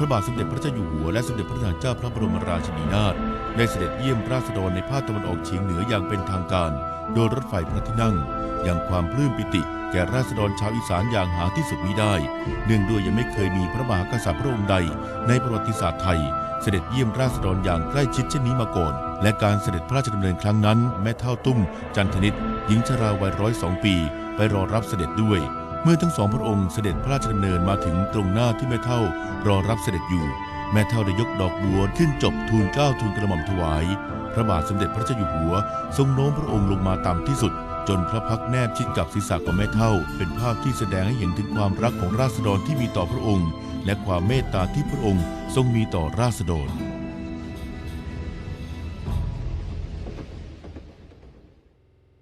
ระบาทสมเด็จพระเจ้าอยู่หัวและสมเด็จพระนางเจ้าพระบรมราชินีนาถได้เสด็จเยี่ยมราษฎรในภาคตะวันออกเฉียงเหนืออย่างเป็นทางการ โดยรถไฟพระที่นั่ง อย่างความปลื้มปิติ แก่ราษฎรชาวอีสานอย่างหาที่สุดมิได้ เนื่องด้วยยังไม่เคยมีพระมหากษัตริย์พระองค์ใด ในประวัติศาสตร์ไทย เสด็จเยี่ยมราษฎรอย่างใกล้ชิดเช่นนี้มาก่อน และการเสด็จพระราชดำเนินครั้งนั้น แม่เท่าตุ้ม จันทนิตหญิงชราวัยร้อยสองปี ไปรอรับเสด็จด้วย เมื่อทั้งสองพระองค์เสด็จพระราชดำเนินมาถึงตรงหน้าที่แม่เท่ารอรับเสด็จอยู่ แม่เท่าได้ยกดอกบัวขึ้นจบทูลเกล้าทูลกระหม่อมถวาย พระบาทสมเด็จพระเจ้าอยู่หัว ทรงโน้มพระองค์ลงมาต่ำที่สุด จนพระพักแนบชิดกับศีรษะของแม่เท่า เป็นภาพที่แสดงให้เห็นถึงความรักของราษฎรที่มีต่อพระองค์ และความเมตตาที่พระองค์ทรงมีต่อราษฎร